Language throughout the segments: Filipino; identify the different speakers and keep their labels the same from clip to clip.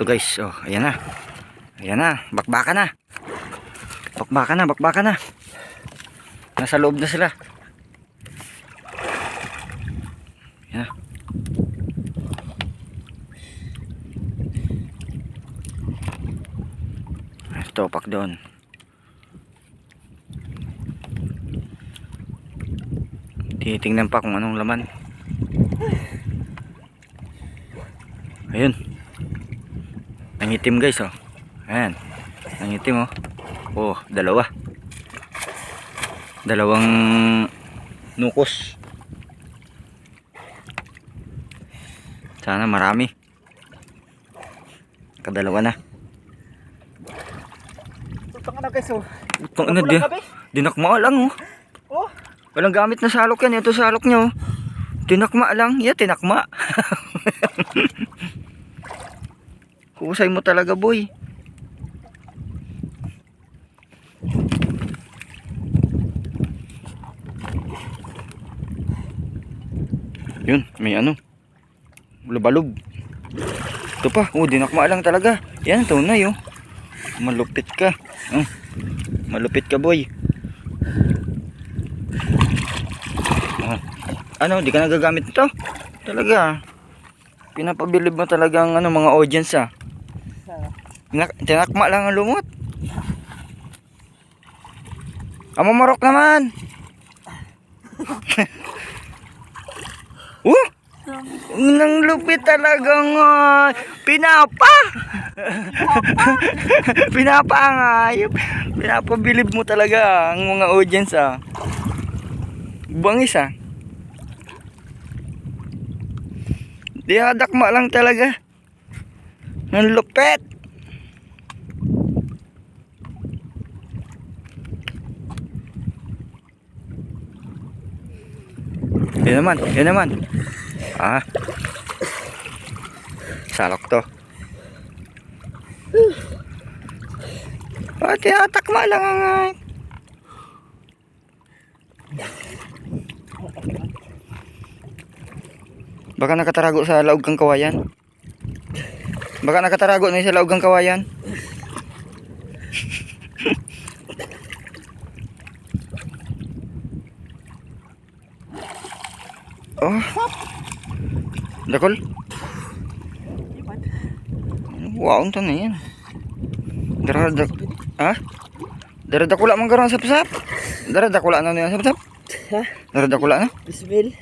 Speaker 1: Ito guys, oh, ayan na. Ayan na, bakbaka na. Bakbaka na, bakbaka na. Nasa loob na sila. Ayan na. Ito, pak doon. Titingnan pa kung anong laman. Ayun. Nangitim guys oh. Ayan. Nangitim oh. Oh, dalawa. Dalawang nukos. Sana marami. Kadalawa na.
Speaker 2: Tutang na guys oh.
Speaker 1: Itong ano din. Dinakma lang oh.
Speaker 2: Oh,
Speaker 1: Walang gamit na salok yan. Ito salok nyo. Tinakma lang. Yeah, tinakma. Kusay mo talaga, boy. Yun, may ano. Lubalog. Ito pa. Oh, dinakma lang talaga. Yan, tunay oh. Malupit ka. Oh. Malupit ka, boy. Oh. Ano, di ka nagagamit ito? Talaga. Pinapabilib mo talaga ang ano, mga audience ah. Tinak tinakma lang ang lumot. Ang mamarok naman. uh! Nang lupit talaga nga. Pinapa! Pinapa nga. Pinapabilib mo talaga ang mga audience ah. Bangis ah. Di hadakma lang talaga. Ang lupit. Yan naman, yan naman. Ah. Salok to. Pati atakma lang ang. Baka nakatarago sa laog kang kawayan. Baka nakatarago na sa laog kang kawayan. Oh. Dakol. Wow, unta na yan. Dara da Ha? Dara dakula man karon sa sapsap. Dara dakula na niya sa sapsap.
Speaker 2: Ha?
Speaker 1: Dara dakula na.
Speaker 2: Bismil.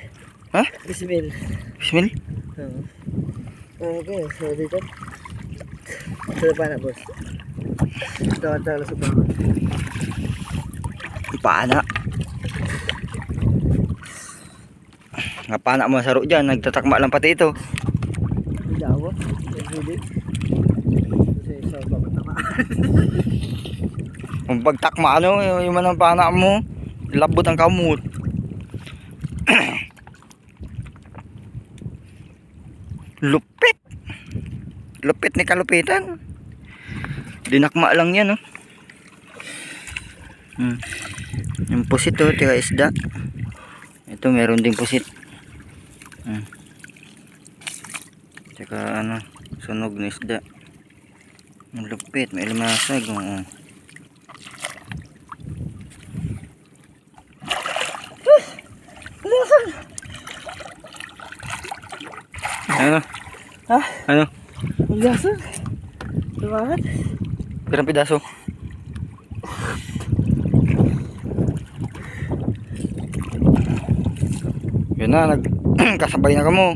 Speaker 1: Ha?
Speaker 2: Bismil.
Speaker 1: Bismil.
Speaker 2: Oo. Okay, so dito. Sa pa na boss. Ito ang tala sa bawah.
Speaker 1: Paana. Nga paana mo sa ro dyan, nagtatakma lang pati ito.
Speaker 2: Hindi. Tama.
Speaker 1: Kung pagtakma ano, yung, yung manang paana mo, labot ang kamot. Lupit. Lupit ni kalupitan. Dinakma lang yan, oh. Hmm. Yung pusit, oh, tira isda. Ito, meron ding pusit. Hmm. Tsaka, ano, sunog na isda. Ang lupit, may limasag, oh. Ano?
Speaker 2: Ha?
Speaker 1: Ano?
Speaker 2: Lasa. Tumahan.
Speaker 1: Pirang pidaso. Yun na, nag kasabay na kamo.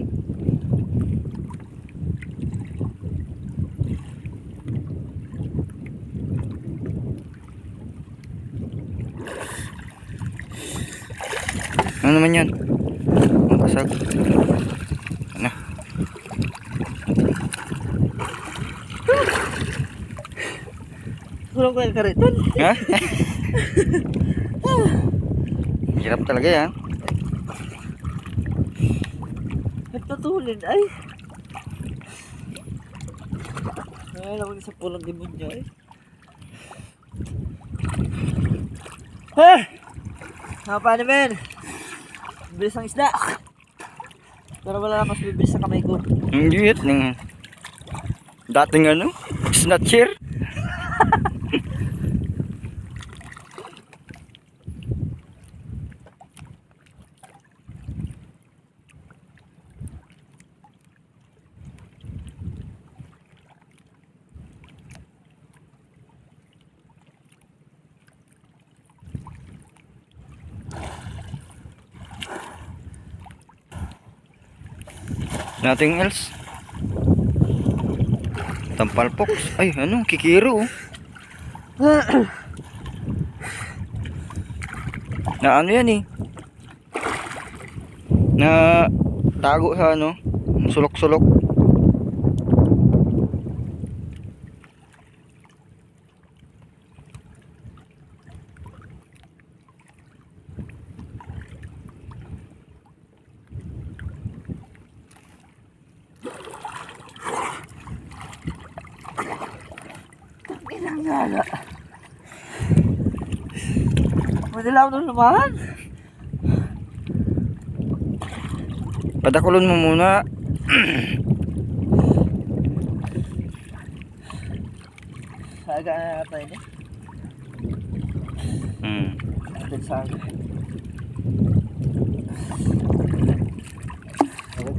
Speaker 1: Ano naman yan? Ang kasag. Ano?
Speaker 2: Kurang ko yung kariton.
Speaker 1: Ha? Hirap talaga yan.
Speaker 2: Nagtatulin ay. Ay, naman sa pulang demonyo ay. Ha! Ha, paano men? Bilis ang isda. Pero wala na mas bibilis sa kamay ko.
Speaker 1: Ang liit ng Dating ano? Snatcher? Nothing else. Tampalpox. Ay, ano? Kikiro. oh. Na ano yan eh. Na tago sa ano. Sulok-sulok.
Speaker 2: Pinanggala. Madilaw na naman.
Speaker 1: Padakulon mo muna.
Speaker 2: Saga na tayo niya.
Speaker 1: Hmm.
Speaker 2: Natin saga.